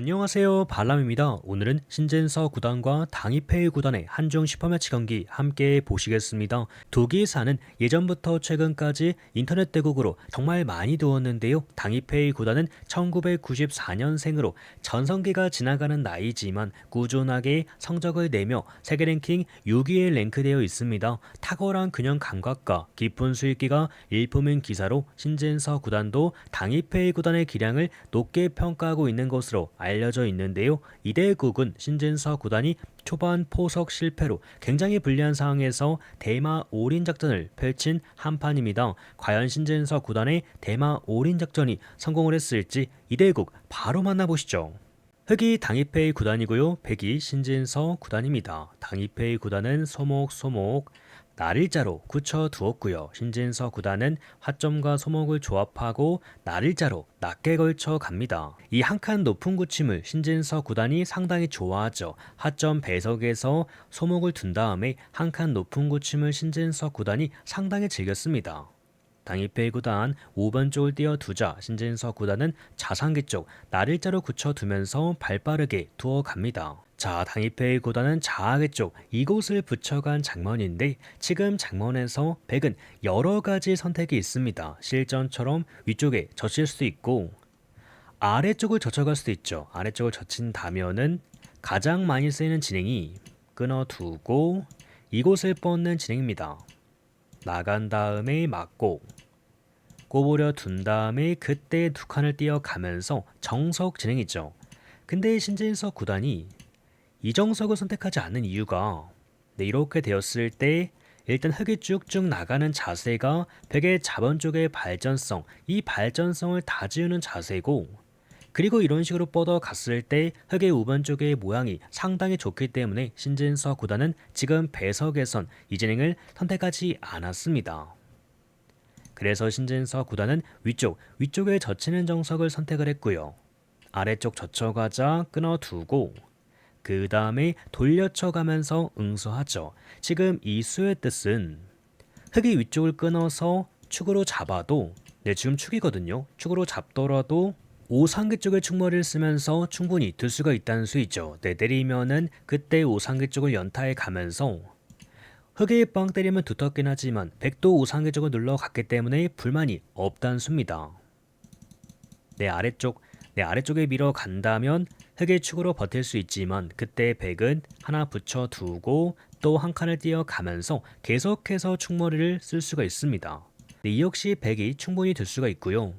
안녕하세요 발람입니다. 오늘은 신진서 구단과 당이페이 구단의 한중 슈퍼매치 경기 함께 보시겠습니다. 독일사는 예전부터 최근까지 인터넷 대국으로 정말 많이 두었는데요. 당이페이 구단은 1994년생으로 전성기가 지나가는 나이지만 꾸준하게 성적을 내며 세계 랭킹 6위에 랭크되어 있습니다. 탁월한 균형 감각과 깊은 수익기가 일품인 기사로 신진서 구단도 당이페이 구단의 기량을 높게 평가하고 있는 것으로 알 려져 있는데요. 이대국은 신진서 구단이 초반 포석 실패로 굉장히 불리한 상황에서 대마 올인 작전을 펼친 한판입니다. 과연 신진서 구단의 대마 올인 작전이 성공을 했을지 이대국 바로 만나보시죠. 흑이 당이페이 구단이고요. 백이 신진서 구단입니다. 당이페이 구단은 소목 소목 날일자로 굳혀 두었고요. 신진서 구단은 화점과 소목을 조합하고 날일자로 낮게 걸쳐 갑니다. 이 한 칸 높은 굳힘을 신진서 구단이 상당히 좋아하죠. 화점 배석에서 소목을 둔 다음에 한 칸 높은 굳힘을 신진서 구단이 상당히 즐겼습니다. 당이페이 구단 5번 쪽을 띄어두자 신진서 구단은 자상기 쪽 날일자로 굳혀두면서 발빠르게 두어갑니다. 자, 당이페이 구단은 자하계 쪽 이곳을 붙여간 장면인데 지금 장면에서 백은 여러 가지 선택이 있습니다. 실전처럼 위쪽에 젖힐 수도 있고 아래쪽을 젖혀갈 수도 있죠. 아래쪽을 젖힌다면은 가장 많이 쓰이는 진행이 끊어두고 이곳을 뻗는 진행입니다. 나간 다음에 맞고 꼬부려 둔 다음에 그때 두 칸을 띄어가면서 정석 진행이죠. 근데 신진석 구단이 이정석을 선택하지 않는 이유가 네, 이렇게 되었을 때 일단 흙이 쭉쭉 나가는 자세가 벽의 자본 쪽의 발전성, 이 발전성을 다 지우는 자세고 그리고 이런 식으로 뻗어 갔을 때 흙의 우변 쪽의 모양이 상당히 좋기 때문에 신진서 구단은 지금 배석에선 이 진행을 선택하지 않았습니다. 그래서 신진서 구단은 위쪽, 위쪽에 젖히는 정석을 선택을 했고요. 아래쪽 젖혀가자 끊어두고 그 다음에 돌려쳐 가면서 응수하죠. 지금 이 수의 뜻은 흙이 위쪽을 끊어서 축으로 잡아도 네 지금 축이거든요. 축으로 잡더라도 오상계 쪽에 축머리를 쓰면서 충분히 들 수가 있다는 수이죠. 네 내리면은 그때 오상계 쪽을 연타해 가면서 흙에 빵 때리면 두텁긴 하지만 백도 오상계 쪽을 눌러갔기 때문에 불만이 없다는 수입니다. 내 아래쪽 내 아래쪽에 밀어 간다면 흙의 축으로 버틸 수 있지만 그때 백은 하나 붙여 두고 또 한 칸을 띄어 가면서 계속해서 축머리를 쓸 수가 있습니다. 네, 이 역시 백이 충분히 들 수가 있고요.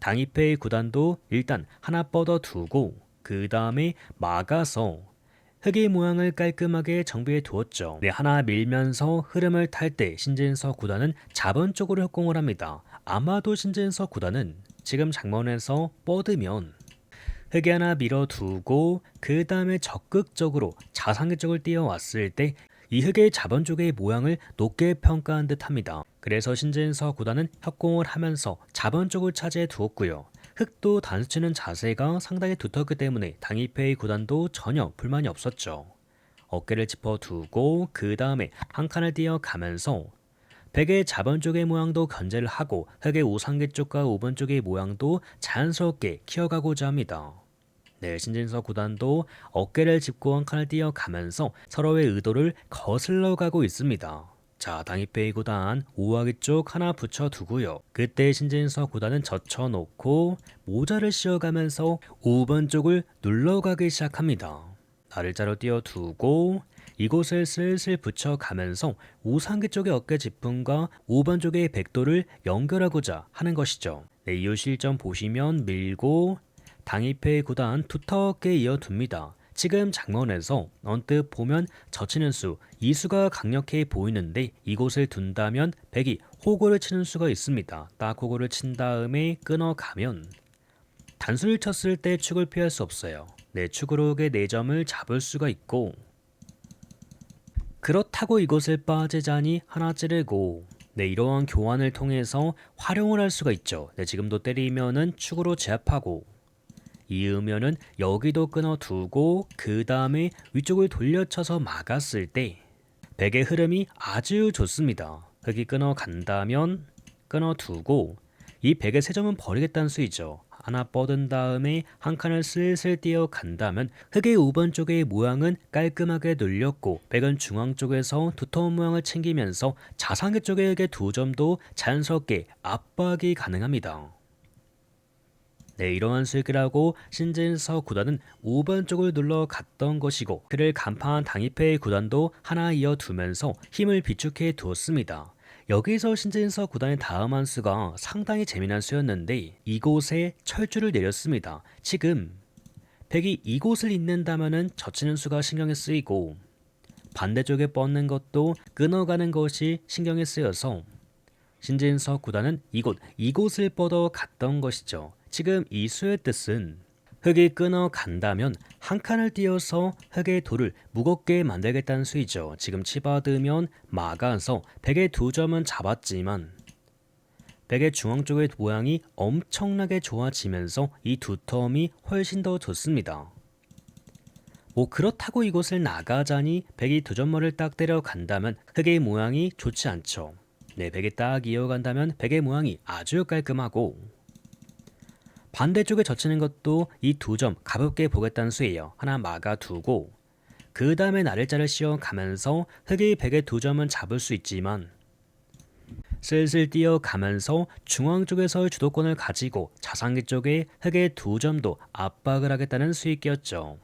당이페이 구단도 일단 하나 뻗어 두고 그 다음에 막아서 흙의 모양을 깔끔하게 정비해 두었죠. 네, 하나 밀면서 흐름을 탈 때 신진서 구단은 자본 쪽으로 협공을 합니다. 아마도 신진서 구단은 지금 장면에서 뻗으면 흙에 하나 밀어두고 그 다음에 적극적으로 자상계 쪽을 띄어왔을 때 이 흙의 자본 쪽의 모양을 높게 평가한 듯 합니다. 그래서 신진서 구단은 협공을 하면서 자본 쪽을 차지해 두었고요. 흙도 단수치는 자세가 상당히 두텁기 때문에 당이페이 구단도 전혀 불만이 없었죠. 어깨를 짚어두고 그 다음에 한 칸을 띄어가면서 백의 자본 쪽의 모양도 견제를 하고 흙의 우상계 쪽과 5번 쪽의 모양도 자연스럽게 키워가고자 합니다. 네, 신진서 구단도 어깨를 짚고 한 칸을 띄어가면서 서로의 의도를 거슬러 가고 있습니다. 자, 당이페이 구단 우아기 쪽 하나 붙여두고요. 그때 신진서 구단은 젖혀놓고 모자를 씌워가면서 5번 쪽을 눌러가기 시작합니다. 날짜로 띄어두고 이곳을 슬슬 붙여가면서 우상계 쪽의 어깨 지품과 5번 쪽의 백도를 연결하고자 하는 것이죠. 네, 이 실점 보시면 밀고 당이페이 구단 두텁게 이어둡니다. 지금 장면에서 언뜻 보면 젖히는 수, 이 수가 강력해 보이는데 이곳을 둔다면 백이 호구를 치는 수가 있습니다. 딱 호구를 친 다음에 끊어가면 단수를 쳤을 때 축을 피할 수 없어요. 네, 축으로 의 4점을 잡을 수가 있고 그렇다고 이곳을 빠지자니 하나 찌르고 네, 이러한 교환을 통해서 활용을 할 수가 있죠. 네, 지금도 때리면은 축으로 제압하고 이으면은 여기도 끊어두고 그 다음에 위쪽을 돌려쳐서 막았을 때 백의 흐름이 아주 좋습니다. 흙이 끊어간다면 끊어두고 이 백의 세 점은 버리겠다는 수이죠. 하나 뻗은 다음에 한 칸을 슬슬 띄어 간다면 흙의 5번 쪽의 모양은 깔끔하게 눌렸고 백은 중앙 쪽에서 두터운 모양을 챙기면서 자상계 쪽의 흙의 두 점도 자연스럽게 압박이 가능합니다. 네, 이러한 슬기라고 신진서 구단은 5번 쪽을 눌러 갔던 것이고 그를 간파한 당입회의 구단도 하나 이어 두면서 힘을 비축해 두었습니다. 여기서 신진서 구단의 다음 한 수가 상당히 재미난 수였는데 이곳에 철주를 내렸습니다. 지금 백이 이곳을 잇는다면은 젖히는 수가 신경에 쓰이고 반대쪽에 뻗는 것도 끊어가는 것이 신경에 쓰여서 신진서 구단은 이곳 이곳을 뻗어 갔던 것이죠. 지금 이 수의 뜻은 흙이 끊어 간다면 한 칸을 띄어서 흙의 돌을 무겁게 만들겠다는 수이죠. 지금 치받으면 막아서 백의 두 점은 잡았지만 백의 중앙 쪽의 모양이 엄청나게 좋아지면서 이 두 텀이 훨씬 더 좋습니다. 뭐 그렇다고 이곳을 나가자니 백이 두 점머를 딱 때려 간다면 흙의 모양이 좋지 않죠. 네, 백이 딱 이어간다면 백의 모양이 아주 깔끔하고 반대쪽에 젖히는 것도 이 두 점 가볍게 보겠다는 수예요. 하나 막아두고 그 다음에 나를자를 씌워가면서 흙의 백의 두 점은 잡을 수 있지만 슬슬 뛰어가면서 중앙 쪽에서의 주도권을 가지고 자상기 쪽에 흙의 두 점도 압박을 하겠다는 수익이었죠.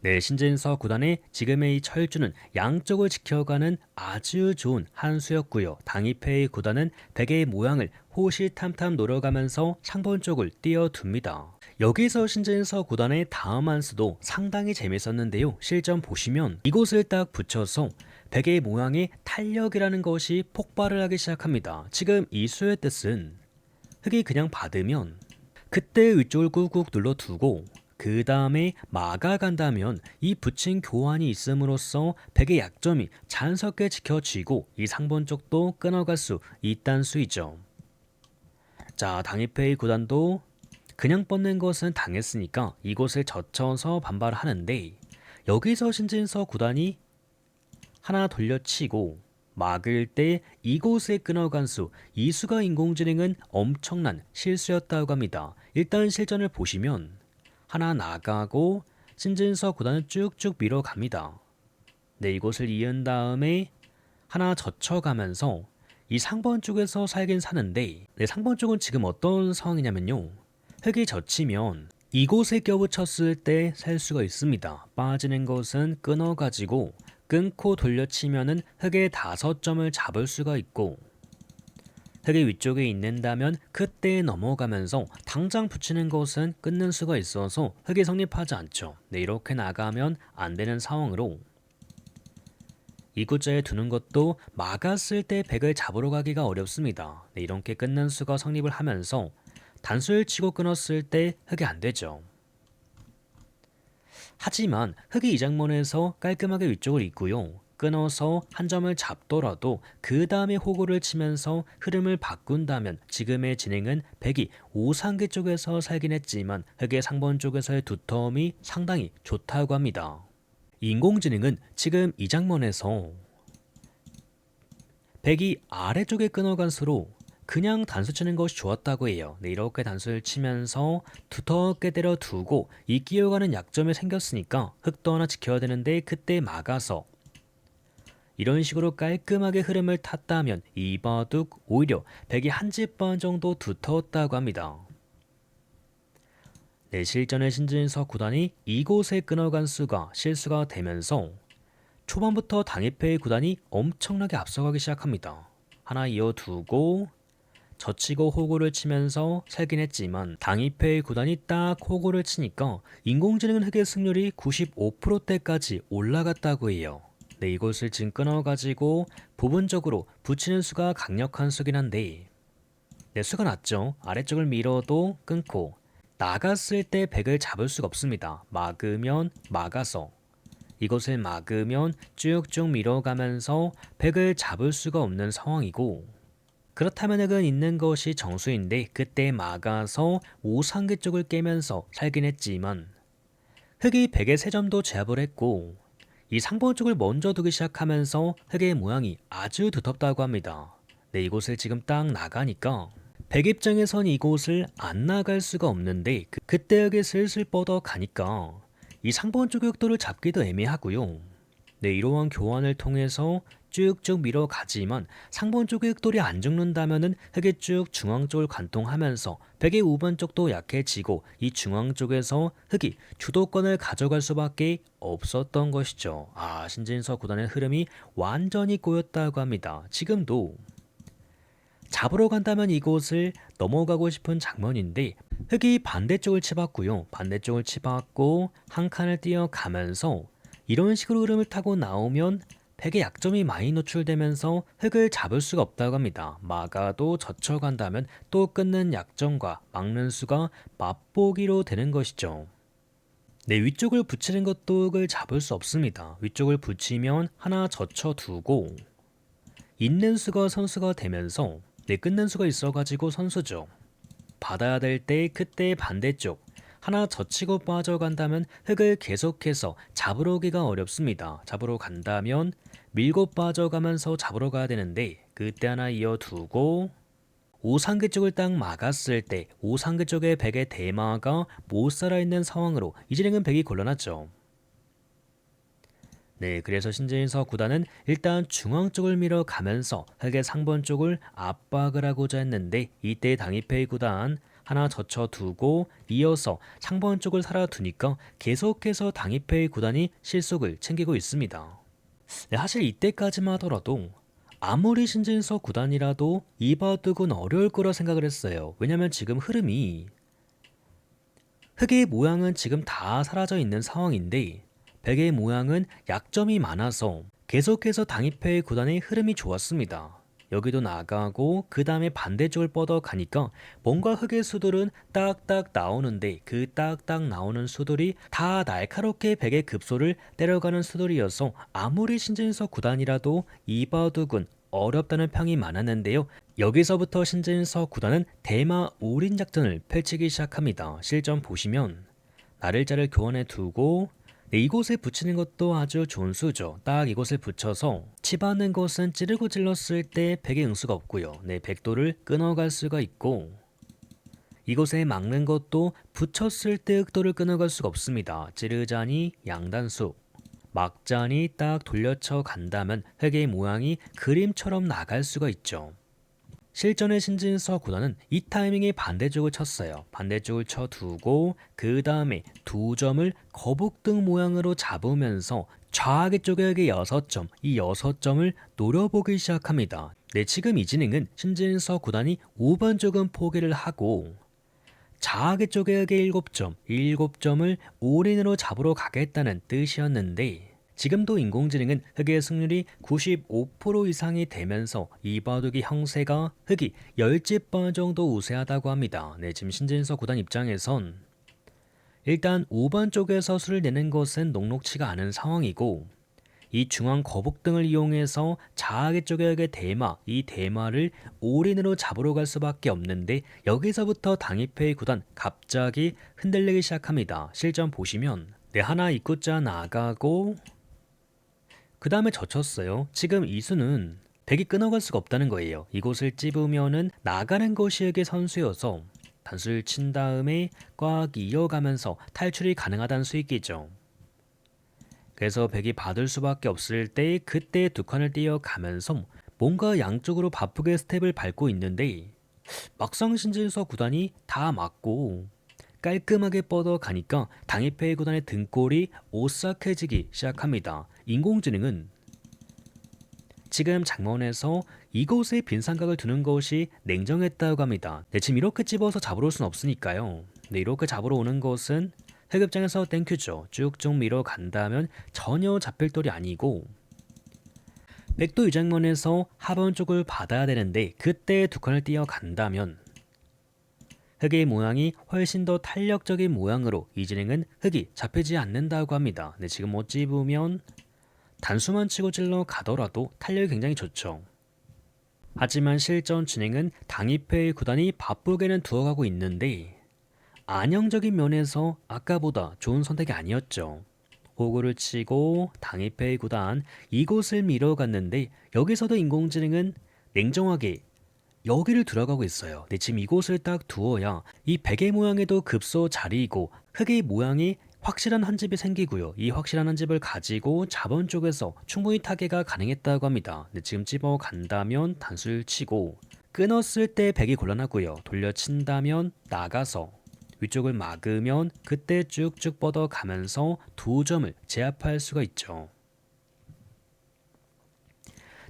네, 신진서 구단의 지금의 이 철주는 양쪽을 지켜가는 아주 좋은 한 수였고요. 당입회의 구단은 베개의 모양을 호시탐탐 노려가면서 상번 쪽을 띄어둡니다. 여기서 신진서 구단의 다음 한 수도 상당히 재밌었는데요. 실전 보시면 이곳을 딱 붙여서 베개의 모양의 탄력이라는 것이 폭발을 하기 시작합니다. 지금 이 수의 뜻은 흙이 그냥 받으면 그때 위쪽을 꾹꾹 눌러두고 그 다음에 막아간다면 이 붙인 교환이 있음으로써 백의 약점이 자연스럽게 지켜지고 이 상본 쪽도 끊어갈 수 있단 수이죠. 자, 당입회의 구단도 그냥 뻗는 것은 당했으니까 이곳을 젖혀서 반발하는데 여기서 신진서 구단이 하나 돌려치고 막을 때 이곳에 끊어간 수, 이 수가 인공지능은 엄청난 실수였다고 합니다. 일단 실전을 보시면 하나 나가고 신진서 구단을 쭉쭉 밀어갑니다. 네, 이곳을 이은 다음에 하나 젖혀가면서 이 상번 쪽에서 살긴 사는데 네, 상번 쪽은 지금 어떤 상황이냐면요. 흙이 젖히면 이곳에 껴붙였을 때 살 수가 있습니다. 빠지는 것은 끊어가지고 끊고 돌려치면은 흙의 다섯 점을 잡을 수가 있고 흙의 위쪽에 있는다면 그때 넘어가면서 당장 붙이는 것은 끊는 수가 있어서 흙이 성립하지 않죠. 네, 이렇게 나가면 안 되는 상황으로 이구자에 두는 것도 막았을 때 백을 잡으러 가기가 어렵습니다. 네, 이렇게 끊는 수가 성립을 하면서 단수를 치고 끊었을 때 흙이 안 되죠. 하지만 흙이 이 장면에서 깔끔하게 위쪽을 잇고요. 끊어서 한 점을 잡더라도 그 다음에 호구를 치면서 흐름을 바꾼다면 지금의 진행은 백이 오상계 쪽에서 살긴 했지만 흑의 상번 쪽에서의 두터움이 상당히 좋다고 합니다. 인공지능은 지금 이 장면에서 백이 아래쪽에 끊어간 수로 그냥 단수 치는 것이 좋았다고 해요. 네, 이렇게 단수를 치면서 두텁게 때려두고 이 끼어가는 약점이 생겼으니까 흙도 하나 지켜야 되는데 그때 막아서 이런 식으로 깔끔하게 흐름을 탔다면 이 바둑 오히려 백이 한 집 반 정도 두터웠다고 합니다. 네, 실전의 신진서 구단이 이곳에 끊어간 수가 실수가 되면서 초반부터 당입회의 구단이 엄청나게 앞서가기 시작합니다. 하나 이어두고 젖히고 호구를 치면서 살긴 했지만 당입회의 구단이 딱 호구를 치니까 인공지능 흑의 승률이 95%대까지 올라갔다고 해요. 네, 이곳을 지금 끊어가지고 부분적으로 붙이는 수가 강력한 수긴 한데 네, 수가 낮죠. 아래쪽을 밀어도 끊고 나갔을 때 백을 잡을 수가 없습니다. 막으면 막아서 이곳을 막으면 쭉쭉 밀어가면서 백을 잡을 수가 없는 상황이고 그렇다면 흑은 있는 것이 정수인데 그때 막아서 오상계 쪽을 깨면서 살긴 했지만 흑이 백의 세 점도 제압을 했고 이 상번 쪽을 먼저 두기 시작하면서 흙의 모양이 아주 두텁다고 합니다. 네, 이곳을 지금 딱 나가니까 백 입장에선 이곳을 안 나갈 수가 없는데 그, 그때 여기 슬슬 뻗어 가니까 이 상번 쪽 흑도를 잡기도 애매하고요. 네, 이러한 교환을 통해서 쭉쭉 밀어가지만 상번 쪽의 흑돌이 안 죽는다면은 흑이 쭉 중앙 쪽을 관통하면서 백의 우번 쪽도 약해지고 이 중앙 쪽에서 흑이 주도권을 가져갈 수밖에 없었던 것이죠. 아 신진서 구단의 흐름이 완전히 꼬였다고 합니다. 지금도 잡으러 간다면 이곳을 넘어가고 싶은 장면인데 흑이 반대쪽을 치봤고요. 반대쪽을 치봤고 한 칸을 뛰어가면서 이런 식으로 흐름을 타고 나오면 백의 약점이 많이 노출되면서 흑을 잡을 수가 없다고 합니다. 막아도 젖혀간다면 또 끊는 약점과 막는 수가 맛보기로 되는 것이죠. 네, 위쪽을 붙이는 것도 흑을 잡을 수 없습니다. 위쪽을 붙이면 하나 젖혀두고 있는 수가 선수가 되면서 네, 끊는 수가 있어가지고 선수죠. 받아야 될 때 그때 반대쪽 하나 젖히고 빠져간다면 흙을 계속해서 잡으러 오기가 어렵습니다. 잡으러 간다면 밀고 빠져가면서 잡으러 가야 되는데 그때 하나 이어두고 오상계 쪽을 딱 막았을 때 오상계 쪽의 백의 대마가 못 살아있는 상황으로 이진행은 백이 곤란하죠. 네, 그래서 신재인서 구단은 일단 중앙 쪽을 밀어 가면서 흑의 상번 쪽을 압박을 하고자 했는데 이때 당이페이 구단 하나 젖혀두고 이어서 상번 쪽을 살아두니까 계속해서 당이페이 구단이 실속을 챙기고 있습니다. 네, 사실 이때까지만 하더라도 아무리 신진서 구단이라도 이바둑은 어려울 거라 생각을 했어요. 왜냐면 지금 흐름이 흑의 모양은 지금 다 사라져 있는 상황인데 백의 모양은 약점이 많아서 계속해서 당입회의 구단의 흐름이 좋았습니다. 여기도 나가고 그 다음에 반대쪽을 뻗어 가니까 뭔가 흙의 수들은 딱딱 나오는데 그 딱딱 나오는 수들이 다 날카롭게 백의 급소를 때려가는 수들이어서 아무리 신진석 구단이라도 이바둑은 어렵다는 평이 많았는데요. 여기서부터 신진석 구단은 대마 올인 작전을 펼치기 시작합니다. 실전 보시면 나를자를 교환해 두고 네, 이곳에 붙이는 것도 아주 좋은 수죠. 딱 이곳에 붙여서 치받는 것은 찌르고 찔렀을 때 백의 응수가 없고요. 네, 백도를 끊어갈 수가 있고 이곳에 막는 것도 붙였을 때 흑도를 끊어갈 수가 없습니다. 찌르자니 양단수 막자니 딱 돌려쳐 간다면 흑의 모양이 그림처럼 나갈 수가 있죠. 실전의 신진서 구단은 이 타이밍에 반대쪽을 쳤어요. 반대쪽을 쳐두고 그 다음에 두 점을 거북등 모양으로 잡으면서 좌하계 쪽에 6점, 이 6점을 노려보기 시작합니다. 네, 지금 이 진행은 신진서 구단이 5번 쪽은 포기를 하고 좌하계 쪽에 7점, 7점을 올인으로 잡으러 가겠다는 뜻이었는데 지금도 인공지능은 흑의 승률이 95% 이상이 되면서 이 바둑이 형세가 흑이 10집 정도 우세하다고 합니다. 네, 지금 신진서 구단 입장에선 일단 5번 쪽에서 수를 내는 것은 녹록치가 않은 상황이고 이 중앙 거북 등을 이용해서 자하계 쪽의 대마, 이 대마를 올인으로 잡으러 갈 수밖에 없는데 여기서부터 당입회의 구단 갑자기 흔들리기 시작합니다. 실전 보시면 네, 하나 입구자 나가고 그 다음에 젖혔어요. 지금 이수는 백이 끊어갈 수가 없다는 거예요. 이곳을 찝으면은 나가는 것이 에게 선수여서 단수를 친 다음에 꽉 이어가면서 탈출이 가능하다는 수익이죠. 그래서 백이 받을 수밖에 없을 때 그때 두 칸을 띄어가면서 뭔가 양쪽으로 바쁘게 스텝을 밟고 있는데 막상 신진서 구단이 다 맞고 깔끔하게 뻗어 가니까 당입회 구단의 등골이 오싹해지기 시작합니다. 인공지능은 지금 장면에서 이곳에 빈 삼각을 두는 것이 냉정했다고 합니다. 네, 지금 이렇게 집어서 잡으러 올 수는 없으니까요. 네, 이렇게 잡으러 오는 것은 해급장에서 땡큐죠. 쭉쭉 밀어 간다면 전혀 잡힐 돌이 아니고 백도 이 장면에서 하번 쪽을 받아야 되는데 그때 두 칸을 뛰어간다면 흑의 모양이 훨씬 더 탄력적인 모양으로 이 진행은 흑이 잡히지 않는다고 합니다. 네, 지금 어찌 보면 단수만 치고 찔러 가더라도 탄력이 굉장히 좋죠. 하지만 실전 진행은 당입회의 구단이 바쁘게는 두어가고 있는데 안정적인 면에서 아까보다 좋은 선택이 아니었죠. 호구를 치고 당입회의 구단 이곳을 밀어갔는데 여기서도 인공지능은 냉정하게 여기를 들어가고 있어요. 네, 지금 이곳을 딱 두어야 이 베개 모양에도 급소 자리이고 흙의 모양이 확실한 한 집이 생기고요. 이 확실한 한 집을 가지고 자본 쪽에서 충분히 타개가 가능했다고 합니다. 네, 지금 집어 간다면 단수를 치고 끊었을 때 백이 곤란하고요. 돌려친다면 나가서 위쪽을 막으면 그때 쭉쭉 뻗어가면서 두 점을 제압할 수가 있죠.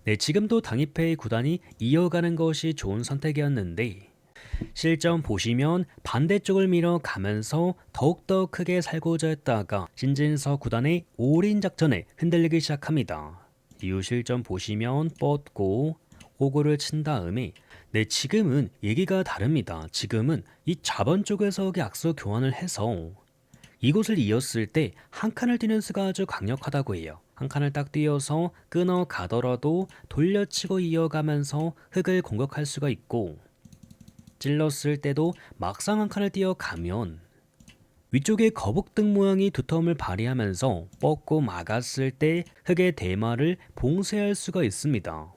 네, 지금도 당입회의 구단이 이어가는 것이 좋은 선택이었는데 실점 보시면 반대쪽을 밀어 가면서 더욱더 크게 살고자 했다가 신진서 구단의 올인 작전에 흔들리기 시작합니다. 이후 실점 보시면 뻗고 호구를 친 다음에 네 지금은 얘기가 다릅니다. 지금은 이 자번 쪽에서 악수 교환을 해서 이곳을 이었을 때 한 칸을 뛰는 수가 아주 강력하다고 해요. 한 칸을 딱 뛰어서 끊어 가더라도 돌려치고 이어가면서 흙을 공격할 수가 있고 찔렀을 때도 막상 한 칸을 뛰어가면 위쪽에 거북등 모양이 두터움을 발휘하면서 뻗고 막았을 때 흙의 대마를 봉쇄할 수가 있습니다.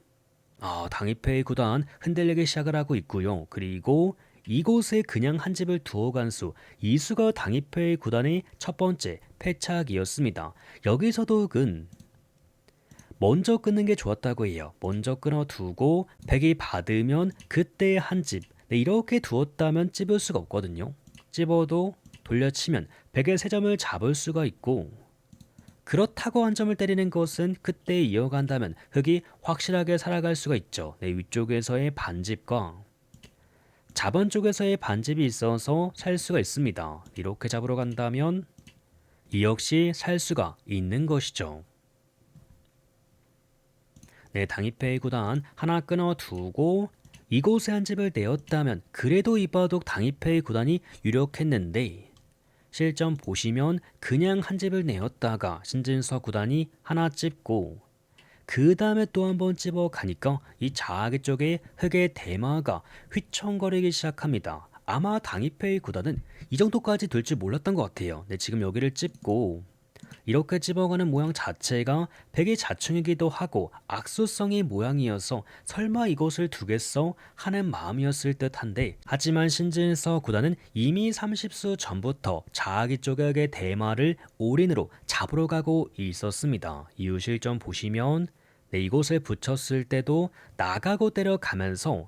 아, 당입회의 구단 흔들리기 시작을 하고 있고요. 그리고 이곳에 그냥 한 집을 두어 간 수, 이수가 당입회의 구단의 첫 번째 패착이었습니다. 여기서도 근 먼저 끊는 게 좋았다고 해요. 먼저 끊어두고 백이 받으면 그때 한 집. 네, 이렇게 두었다면 찝을 수가 없거든요. 찝어도 돌려치면 백의 세 점을 잡을 수가 있고 그렇다고 한 점을 때리는 것은 그때 이어간다면 흙이 확실하게 살아갈 수가 있죠. 네, 위쪽에서의 반집과 자번 쪽에서의 반집이 있어서 살 수가 있습니다. 이렇게 잡으러 간다면 이 역시 살 수가 있는 것이죠. 네, 당입회의 구단 하나 끊어두고 이곳에 한 집을 내었다면 그래도 이바둑 당입회의 구단이 유력했는데 실점 보시면 그냥 한 집을 내었다가 신진서 구단이 하나 찝고 그 다음에 또 한번 찝어 가니까 이 자아기 쪽에 흙의 대마가 휘청거리기 시작합니다. 아마 당입회의 구단은 이 정도까지 될 줄 몰랐던 것 같아요. 네, 지금 여기를 찝고 이렇게 찝어가는 모양 자체가 백의 자충이기도 하고 악수성의 모양이어서 설마 이것을 두겠어 하는 마음이었을 듯한데 하지만 신진서 구단은 이미 30수 전부터 자아기 쪽의 대마를 올인으로 잡으러 가고 있었습니다. 이후 실점 보시면 네, 이곳을 붙였을 때도 나가고 때려가면서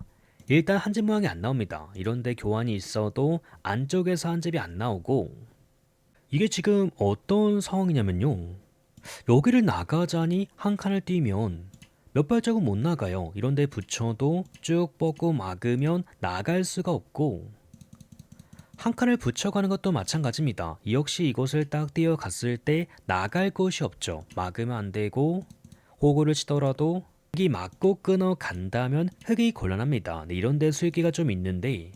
일단 한 집 모양이 안 나옵니다. 이런데 교환이 있어도 안쪽에서 한 집이 안 나오고 이게 지금 어떤 상황이냐면요. 여기를 나가자니 한 칸을 뛰면 몇 발자국 못 나가요. 이런데 붙여도 쭉 뻗고 막으면 나갈 수가 없고 한 칸을 붙여가는 것도 마찬가지입니다. 역시 이곳을 딱 뛰어갔을 때 나갈 곳이 없죠. 막으면 안 되고 호구를 치더라도 흙이 맞고 끊어 간다면 흙이 곤란합니다. 네, 이런데 수익기가 좀 있는데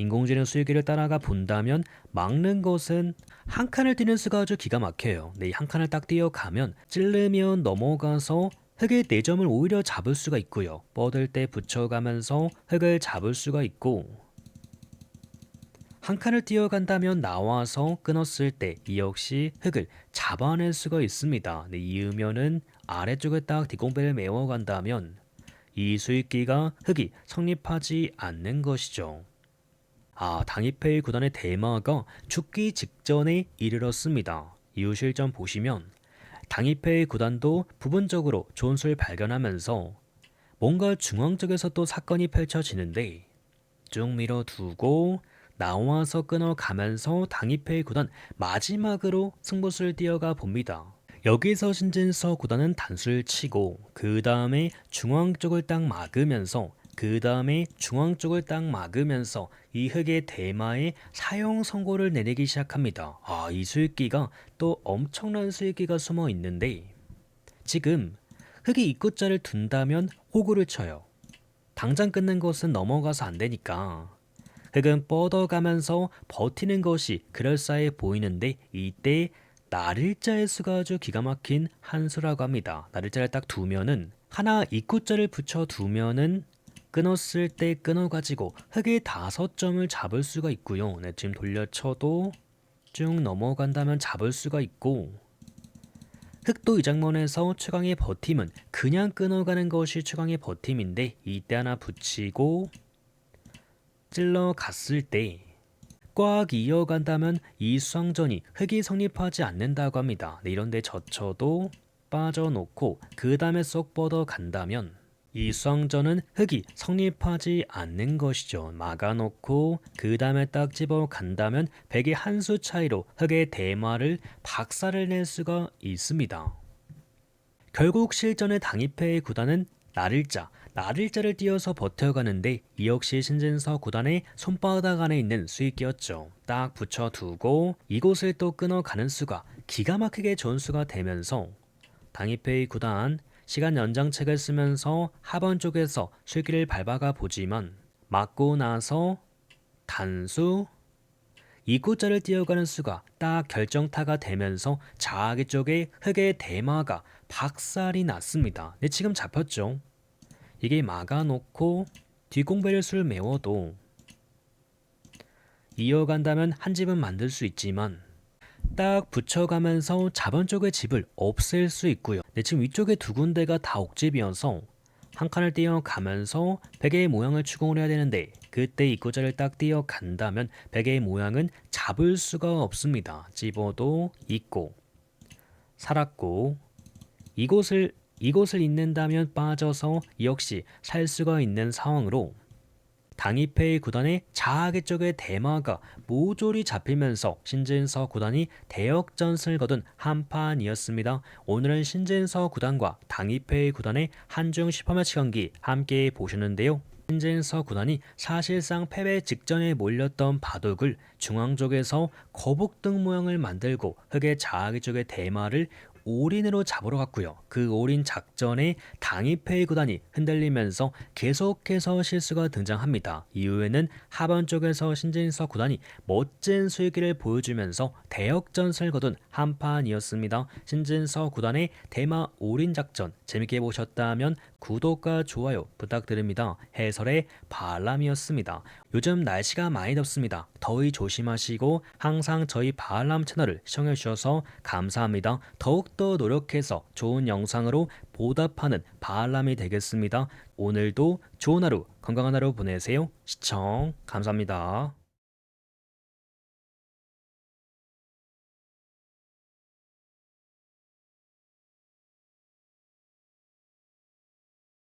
인공지능 수익기를 따라가 본다면 막는 것은 한 칸을 뛰는 수가 아주 기가 막혀요. 네, 한 칸을 딱 뛰어가면 찔르면 넘어가서 흙의 내점을 오히려 잡을 수가 있고요. 뻗을 때 붙여가면서 흙을 잡을 수가 있고 한 칸을 뛰어간다면 나와서 끊었을 때 이 역시 흙을 잡아낼 수가 있습니다. 네, 이으면은 아래쪽에 딱 뒷공배를 메워간다면 이 수익기가 흙이 성립하지 않는 것이죠. 아, 당입회의 구단의 대마가 죽기 직전에 이르렀습니다. 이후 실점 보시면 당입회의 구단도 부분적으로 좋은 수를 발견하면서 뭔가 중앙 쪽에서 또 사건이 펼쳐지는데 쭉 밀어두고 나와서 끊어가면서 당입회의 구단 마지막으로 승부수를 띄어가 봅니다. 여기서 신진서 구단은 단수를 치고 그 다음에 중앙 쪽을 딱 막으면서 그 다음에 중앙 쪽을 딱 막으면서 이 흙의 대마에 사용 선고를 내리기 시작합니다. 아, 이 수익기가 또 엄청난 수익기가 숨어 있는데 지금 흙이 입구자를 둔다면 호구를 쳐요. 당장 끊는 것은 넘어가서 안 되니까 흙은 뻗어가면서 버티는 것이 그럴싸해 보이는데 이때 나를자의 수가 아주 기가 막힌 한 수라고 합니다. 나를자를 딱 두면은 하나 입구자를 붙여 두면은 끊었을 때 끊어가지고 흙의 다섯 점을 잡을 수가 있고요. 네, 지금 돌려쳐도 쭉 넘어간다면 잡을 수가 있고 흑도 이 장면에서 최강의 버팀은 그냥 끊어가는 것이 최강의 버팀인데 이때 하나 붙이고 찔러 갔을 때 꽉 이어간다면 이 수상전이 흑이 성립하지 않는다고 합니다. 네, 이런데 젖혀도 빠져놓고 그 다음에 쏙 뻗어 간다면 이 수상전은 흑이 성립하지 않는 것이죠. 막아놓고 그 다음에 딱 집어 간다면 백의 한 수 차이로 흑의 대마를 박살을 낼 수가 있습니다. 결국 실전의 당입회의 구단은 나를자, 나를자를 띄어서 버텨가는데 이 역시 신진서 구단의 손바닥 안에 있는 수익기였죠. 딱 붙여두고 이곳을 또 끊어가는 수가 기가 막히게 전수가 되면서 당입회의 구단 시간 연장책을 쓰면서 하번 쪽에서 쉴기를 밟아가 보지만 맞고 나서 단수 이구자를 뛰어가는 수가 딱 결정타가 되면서 자기 쪽에 흑의 대마가 박살이 났습니다. 네, 지금 잡혔죠. 이게 막아놓고 뒷공배를 술 메워도 이어간다면 한 집은 만들 수 있지만 딱 붙여가면서 자본 쪽의 집을 없앨 수 있고요. 네, 지금 위쪽에 두 군데가 다 옥집이어서 한 칸을 띄어가면서 베개의 모양을 추궁을 해야 되는데 그때 입구자를 딱 띄어간다면 베개의 모양은 잡을 수가 없습니다. 집어도 있고 살았고 이곳을 이곳을 잇는다면 빠져서 역시 살 수가 있는 상황으로 당입회의 구단의 자하계 쪽의 대마가 모조리 잡히면서 신진서 구단이 대역전승을 거둔 한판이었습니다. 오늘은 신진서 구단과 당입회의 구단의 한중 슈퍼매치 경기 함께 보시는데요. 신진서 구단이 사실상 패배 직전에 몰렸던 바둑을 중앙 쪽에서 거북등 모양을 만들고 흑의 자하계 쪽의 대마를 올인으로 잡으러 갔고요. 그 올인 작전에 당입회의 구단이 흔들리면서 계속해서 실수가 등장합니다. 이후에는 하반 쪽에서 신진서 구단이 멋진 수익기를 보여주면서 대역전승을 거둔 한판이었습니다. 신진서 구단의 대마 올인 작전 재밌게 보셨다면 구독과 좋아요 부탁드립니다. 해설의 바람이었습니다. 요즘 날씨가 많이 덥습니다. 더위 조심하시고 항상 저희 바람 채널을 시청해 주셔서 감사합니다. 더욱더 노력해서 좋은 영상으로 보답하는 바람이 되겠습니다. 오늘도 좋은 하루, 건강한 하루 보내세요. 시청 감사합니다.